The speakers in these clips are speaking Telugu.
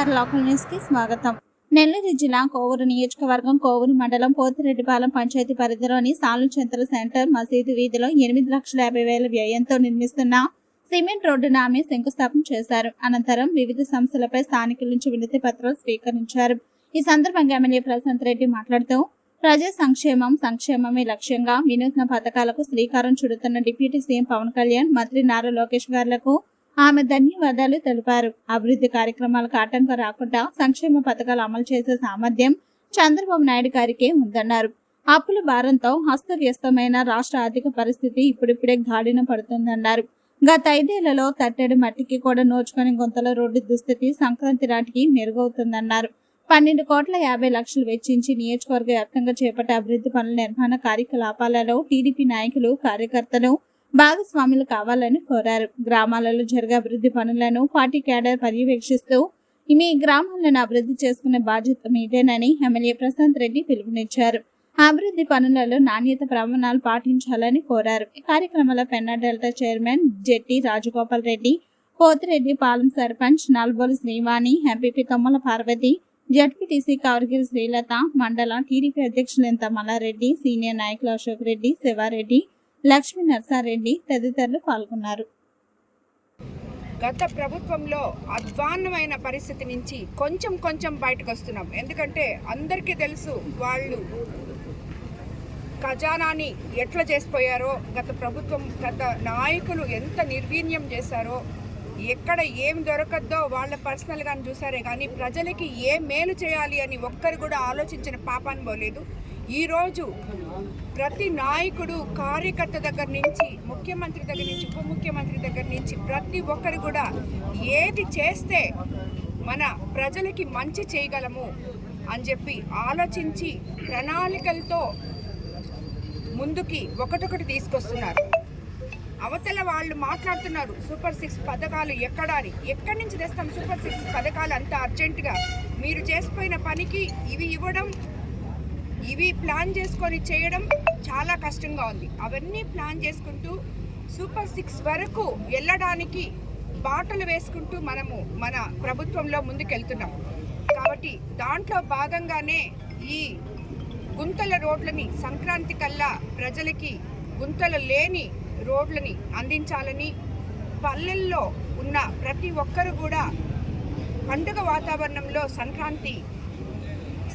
నమస్కారం లోకల్ న్యూస్కి స్వాగతం. నెల్లూరు జిల్లా కోవూరు నియోజకవర్గం కోవూరు మండలం పోతిరెడ్డిపాలెం పంచాయతీ పరిధిలోని సాలు సెంటర్ మసీదు వీధిలో ఎనిమిది లక్షల యాభై వేల వ్యయంతో నిర్మిస్తున్న సిమెంట్ రోడ్డును ఆమె శంకుస్థాపన చేశారు. అనంతరం వివిధ సంస్థలపై స్థానికుల నుంచి వినతి పత్రాలు స్వీకరించారు. ఈ సందర్భంగా ఎమ్మెల్యే ప్రశాంత్ రెడ్డి మాట్లాడుతూ ప్రజా సంక్షేమం సంక్షేమమే లక్ష్యంగా వినూత్న పథకాలకు శ్రీకారం చుడుతున్న డిప్యూటీ సీఎం పవన్ కళ్యాణ్ మంత్రి నారా లోకేష్ గారులకు ఆమె ధన్యవాదాలు తెలిపారు. అభివృద్ధి కార్యక్రమాలకు ఆటంకం రాకుండా సంక్షేమ పథకాలు అమలు చేసే సామర్థ్యం చంద్రబాబు నాయుడు గారికే ఉందన్నారు. అప్పుల భారంతో హస్తవ్యస్తమైన రాష్ట్ర ఆర్థిక పరిస్థితి ఇప్పుడిప్పుడే గాడిన పడుతుందన్నారు. గత ఐదేళ్ళలో తట్టడి మట్టికి కూడా నోచుకొని గుంతల రోడ్డు దుస్థితి సంక్రాంతి నాటికి మెరుగవుతుందన్నారు. పన్నెండు కోట్ల యాభై లక్షలు వెచ్చించి నియోజకవర్గ వ్యాప్తంగా చేపట్టే అభివృద్ధి పనుల నిర్మాణ కార్యకలాపాలలో టీడీపీ నాయకులు కార్యకర్తలు భాగస్వాములు కావాలని కోరారు. గ్రామాలలో జరిగే అభివృద్ధి పనులను పార్టీ కేడర్ పర్యవేక్షిస్తూ మీ గ్రామాలను అభివృద్ధి చేసుకునే బాధ్యత మీదేనని ఎమ్మెల్యే ప్రశాంత్ రెడ్డి పిలుపునిచ్చారు. అభివృద్ధి పనులలో నాణ్యత ప్రమాణాలు పాటించాలని కోరారు. ఈ కార్యక్రమంలో Penna delta chairman Jetti Rajagopal Reddy Pothireddy Palem sarpanch Nalbolu Srivani MPP Tammala Parvathi ZPTC Kavaragiri Srilatha mandal TDP అధ్యక్షులు ఎంత మల్లారెడ్డి సీనియర్ నాయకులు అశోక్ రెడ్డి శివారెడ్డి లక్ష్మీ నర్సారెడ్డి తదితరులు పాల్గొన్నారు. గత ప్రభుత్వంలో అధ్వాన్నమైన పరిస్థితి నుంచి కొంచెం కొంచెం బయటకు వస్తున్నాం ఎందుకంటే అందరికీ తెలుసు వాళ్ళు ఖజానాని ఎట్లా చేసిపోయారో గత ప్రభుత్వం గత నాయకులు ఎంత నిర్వీర్యం చేశారో ఎక్కడ ఏం దొరకద్దో వాళ్ళ పర్సనల్గా చూసారే కానీ ప్రజలకి ఏ మేలు చేయాలి అని ఒక్కరు కూడా ఆలోచించిన పాపాన్ని పోలేదు ఈరోజు ప్రతి నాయకుడు కార్యకర్త దగ్గర నుంచి ముఖ్యమంత్రి దగ్గర నుంచి ఉప ముఖ్యమంత్రి దగ్గర నుంచి ప్రతి ఒక్కరు కూడా ఏది చేస్తే మన ప్రజలకి మంచి చేయగలము అని చెప్పి ఆలోచించి ప్రణాళికలతో ముందుకి ఒకటొకటి తీసుకొస్తున్నారు. అవతల వాళ్ళు మాట్లాడుతున్నారు సూపర్ సిక్స్ పథకాలు ఎక్కడ అని. ఎక్కడి నుంచి తెస్తాం సూపర్ సిక్స్ పథకాలు అంత అర్జెంటుగా? మీరు చేసిపోయిన పనికి ఇవి ఇవ్వడం ఇవి ప్లాన్ చేసుకొని చేయడం చాలా కష్టంగా ఉంది. అవన్నీ ప్లాన్ చేసుకుంటూ సూపర్ సిక్స్ వరకు వెళ్ళడానికి బాటలు వేసుకుంటూ మనము మన ప్రభుత్వంలో ముందుకెళ్తున్నాం. కాబట్టి దాంట్లో భాగంగానే ఈ గుంతల రోడ్లని సంక్రాంతి కల్లా ప్రజలకి గుంతలు లేని రోడ్లని అందించాలని పల్లెల్లో ఉన్న ప్రతి ఒక్కరు కూడా పండుగ వాతావరణంలో సంక్రాంతి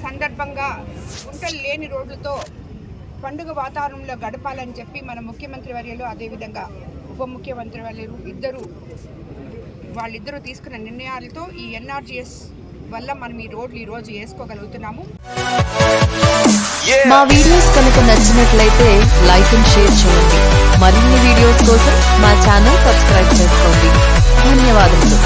సందర్భంగా గుంటలు లేని రోడ్లతో పండుగ వాతావరణంలో గడపాలని చెప్పి మన ముఖ్యమంత్రి వర్యులు అదేవిధంగా ఉప ముఖ్యమంత్రి వర్యులు ఇద్దరు వాళ్ళిద్దరూ తీసుకున్న నిర్ణయాలతో ఈ ఎన్ఆర్జీఎస్ వల్ల మనం ఈ రోడ్లు ఈ రోజు వేసుకోగలుగుతున్నాము. మా వీడియోస్ కనుక నచ్చినట్లయితే లైక్ అండ్ షేర్ చేయండి. మరిన్ని వీడియోస్ కోసం మా ఛానల్ సబ్స్క్రైబ్ చేసుకోండి. ధన్యవాదములు.